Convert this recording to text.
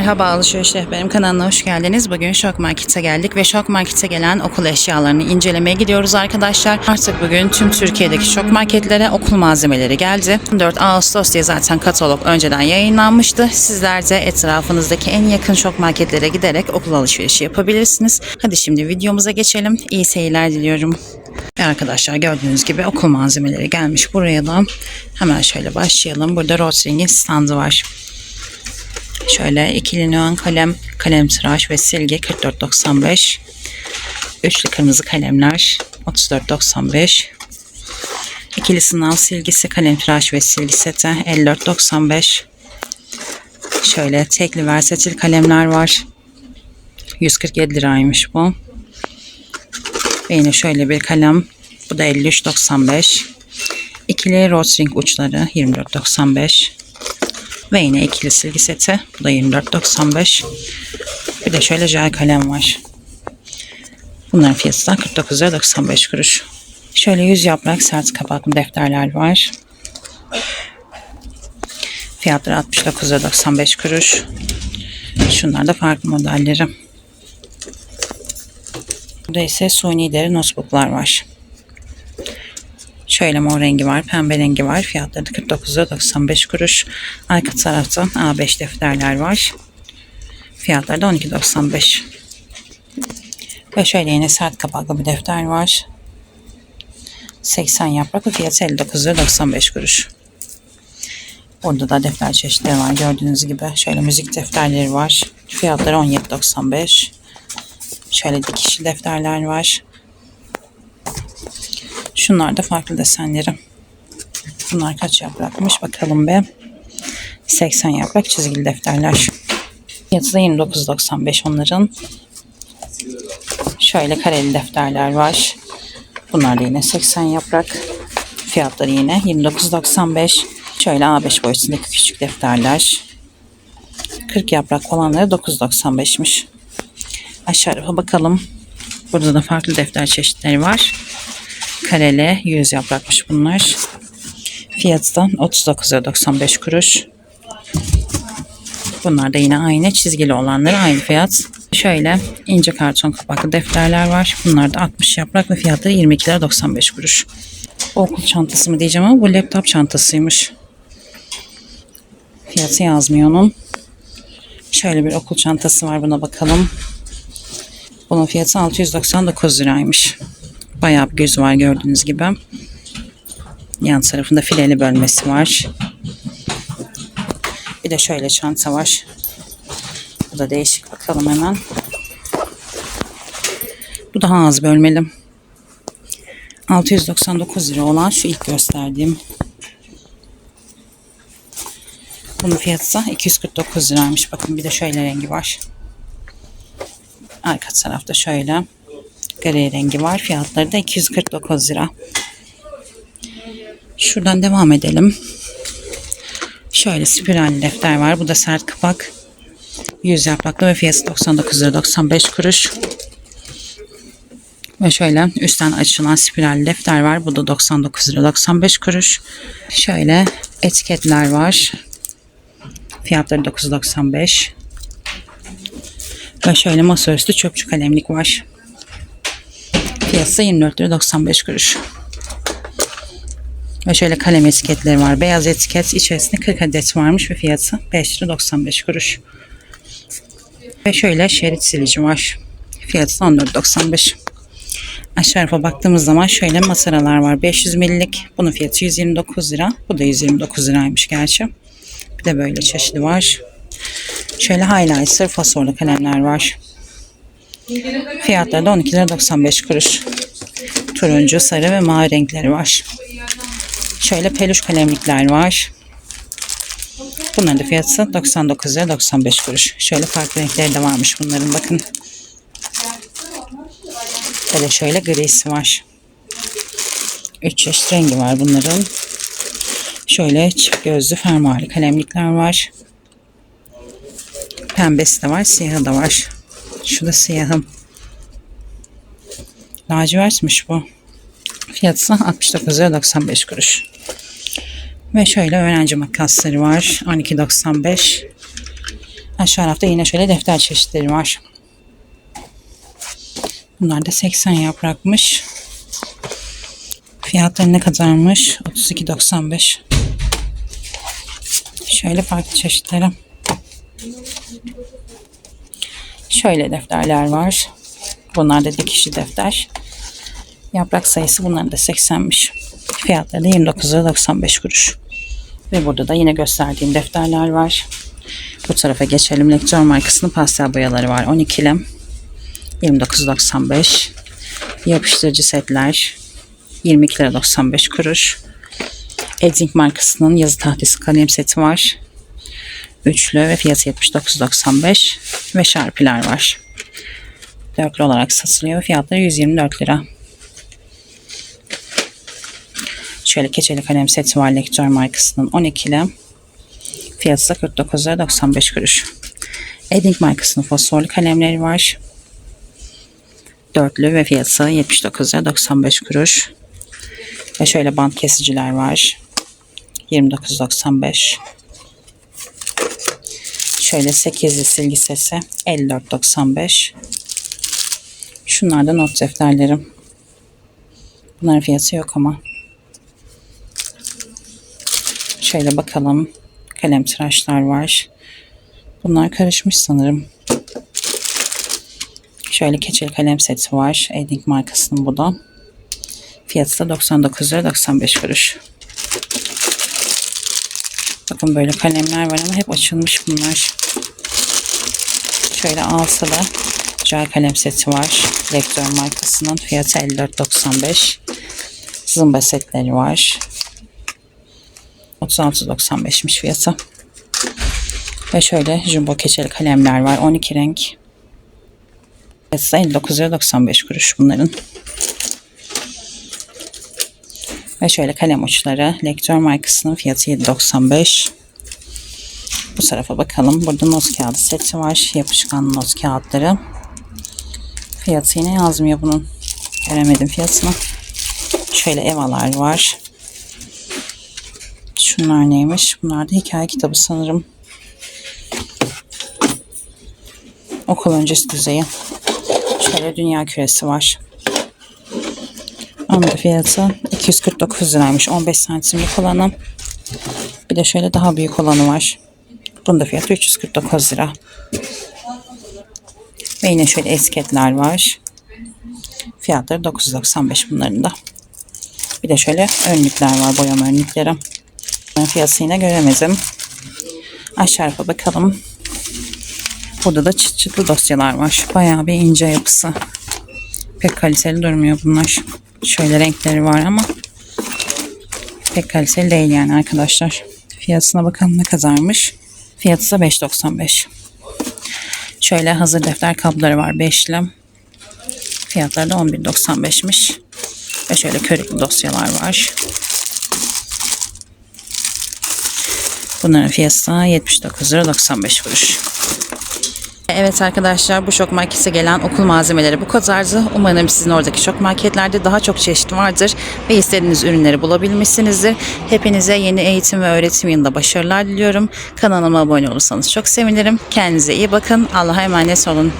Merhaba Alışveriş Rehberim kanalına hoş geldiniz. Bugün Şok Market'e geldik ve Şok Market'e gelen okul eşyalarını incelemeye gidiyoruz arkadaşlar. Artık bugün tüm Türkiye'deki şok marketlere okul malzemeleri geldi. 4 Ağustos diye zaten katalog önceden yayınlanmıştı. Sizler de etrafınızdaki en yakın şok marketlere giderek okul alışverişi yapabilirsiniz. Hadi şimdi videomuza geçelim. İyi seyirler diliyorum. Arkadaşlar gördüğünüz gibi okul malzemeleri gelmiş buraya da. Hemen şöyle başlayalım. Burada Rotring'in standı var. Şöyle ikili neon kalem, kalem tıraş ve silgi 44.95. Üçlü kırmızı kalemler 34.95. İkili sınav silgisi, kalem tıraş ve silgi seti 54.95. Şöyle tekli versatil kalemler var. 147 liraymış bu. Ve yine şöyle bir kalem. Bu da 53.95. İkili Rotring uçları 24.95. Ve yine ikili silgi seti. Bu da 24.95. Bir de şöyle jel kalem var. Bunların fiyatı da 49 lira 95 kuruş. Şöyle yüz yaprak sert kapaklı defterler var. Fiyatları 69 lira 95 kuruş. Şunlar da farklı modelleri. Burada ise suni deri notebooklar var. Şöyle mor rengi var, pembe rengi var. Fiyatları da 49 lira 95 kuruş. Arka tarafta A5 defterler var. Fiyatları da 12.95. Ve şöyle yine sert kapaklı bir defter var. 80 yaprak fiyatı 59 lira 95 kuruş. Burada da defter çeşitleri var gördüğünüz gibi. Şöyle müzik defterleri var. Fiyatları 17.95. Şöyle dikişli defterler var. Şunlar da farklı desenleri. Bunlar kaç yaprakmış bakalım be. 80 yaprak çizgili defterler. Fiyatı da 29.95 onların. Şöyle kareli defterler var. Bunlar da yine 80 yaprak. Fiyatları yine 29.95. Şöyle A5 boyutundaki küçük defterler. 40 yaprak olanları 9.95'miş. Aşağı tarafa bakalım. Burada da farklı defter çeşitleri var. Kareli 100 yaprakmış bunlar. Fiyatı da 39.95 kuruş. Bunlar da yine aynı çizgili olanları aynı fiyat. Şöyle ince karton kapaklı defterler var. Bunlar da 60 yaprak ve fiyatları 22 lira 95 kuruş. Okul çantası mı diyeceğim ama bu laptop çantasıymış. Fiyatı yazmıyor onun. Şöyle bir okul çantası var buna bakalım. Bunun fiyatı 699 liraymış. Bayağı bir göz var gördüğünüz gibi. Yan tarafında fileli bölmesi var. Bir de şöyle çanta var. Bu da değişik bakalım hemen. Bu daha az bölmeli. 699 lira olan şu ilk gösterdiğim. Bunun fiyatı da 249 liraymış. Bakın bir de şöyle rengi var. Arka tarafta şöyle gri rengi var. Fiyatları da 249 lira. Şuradan devam edelim. Şöyle spiralli defter var. Bu da sert kapak. 100 yapraklı ve fiyatı 99 lira 95 kuruş. Ve şöyle üstten açılan spiralli defter var. Bu da 99 lira 95 kuruş. Şöyle etiketler var. Fiyatları 9.95. Ve şöyle masaüstü çöpçü kalemlik var. Fiyatı 24 lira 95 kuruş. Ve şöyle kalem etiketleri var. Beyaz etiket içerisinde 40 adet varmış ve fiyatı 5 lira 95 kuruş. Ve şöyle şerit silici var. Fiyatı 14.95. Aşağı baktığımız zaman şöyle masaralar var. 500 millik. Bunun fiyatı 129 lira. Bu da 129 liraymış gerçi. Bir de böyle çeşidi var. Şöyle highlighter fosforlu kalemler var. Fiyatları da 12 lira 95 kuruş. Turuncu, sarı ve mavi renkleri var. Şöyle peluş kalemlikler var. Bunların da fiyatı 99 lira 95 kuruş. Şöyle farklı renkleri de varmış bunların bakın. Böyle şöyle grisi var. 3 çeşit rengi var bunların. Şöyle çift gözlü fermuarlı kalemlikler var. Pembesi de var, siyahı da var. Şu da siyahım. Lacivertmiş bu. Fiyatı 69 lira 95 kuruş. Ve şöyle öğrenci makasları var. 12.95. Aşağı tarafta yine şöyle defter çeşitleri var. Bunlar da 80 yaprakmış. Fiyatları ne kadarmış? 32.95. Şöyle farklı çeşitleri. Şöyle defterler var. Bunlar da dikişli defter. Yaprak sayısı bunların da 80'miş. Fiyatları da 29 lira 95 kuruş. Ve burada da yine gösterdiğim defterler var. Bu tarafa geçelim. Lektör markasının pastel boyaları var. 12 lem. 29.95. Yapıştırıcı setler 22 lira 95 kuruş. Edding markasının yazı tahtası kalem seti var. Üçlü ve fiyatı 79.95 ve şarpiler var. Dörtlü olarak satılıyor. Fiyatları 124 lira. Şöyle keçeli kalem seti var Lektör markasının 12'li. Fiyatı da 49 lira 95 kuruş. Edding markasının fosforlu kalemleri var. Dörtlü ve fiyatı 79 lira 95 kuruş. Ve şöyle bant kesiciler var. 29.95. Şöyle 8'li silgi sesi 54.95. Şunlar da not defterlerim. Bunların fiyatı yok ama. Şöyle bakalım. Kalem tıraşlar var. Bunlar karışmış sanırım. Şöyle keçeli kalem seti var. Edding markasının bu da. Fiyatı da 99 lira 95 kuruş. Bakın böyle kalemler var ama hep açılmış bunlar. Şöyle altılı jel kalem seti var. Lektör markasının fiyatı 54.95. Zımba setleri var. 36.95'miş fiyatı. Ve şöyle jumbo keçeli kalemler var. 12 renk. Fiyatı da 59 lira 95 kuruş bunların. Ve şöyle kalem uçları. Lektör markasının fiyatı 7.95. Bu tarafa bakalım. Burada not kağıdı seti var. Yapışkan not kağıtları. Fiyatı yine yazmıyor bunun. Göremedim fiyatını. Şöyle evalar var. Şunlar neymiş? Bunlar da hikaye kitabı sanırım. Okul öncesi düzeyi. Şöyle dünya küresi var. Onun da fiyatı 249 liraymış. 15 santimlik olanı. Bir de şöyle daha büyük olanı var. Bunun da fiyatı 349 lira. Ve yine şöyle etiketler var. Fiyatları 995 bunların da. Bir de şöyle önlükler var. Boyama önlükleri. Bunların fiyatını yine göremedim. Aşağı bakalım. Burada da çıt çıtlı dosyalar var. Bayağı bir ince yapısı. Pek kaliteli durmuyor bunlar. Şöyle renkleri var ama pek kaliteli değil yani arkadaşlar. Fiyatına bakalım ne kadarmış. Fiyatı da 5.95. Şöyle hazır defter kabloları var 5'li. Fiyatları da 11.95'miş. Ve şöyle körüklü dosyalar var. Bunların fiyatı da 79 lira 95 kuruş. Evet arkadaşlar bu şok markete gelen okul malzemeleri bu kadardı. Umarım sizin oradaki şok marketlerde daha çok çeşit vardır ve istediğiniz ürünleri bulabilmişsinizdir. Hepinize yeni eğitim ve öğretim yılında başarılar diliyorum. Kanalıma abone olursanız çok sevinirim. Kendinize iyi bakın. Allah'a emanet olun.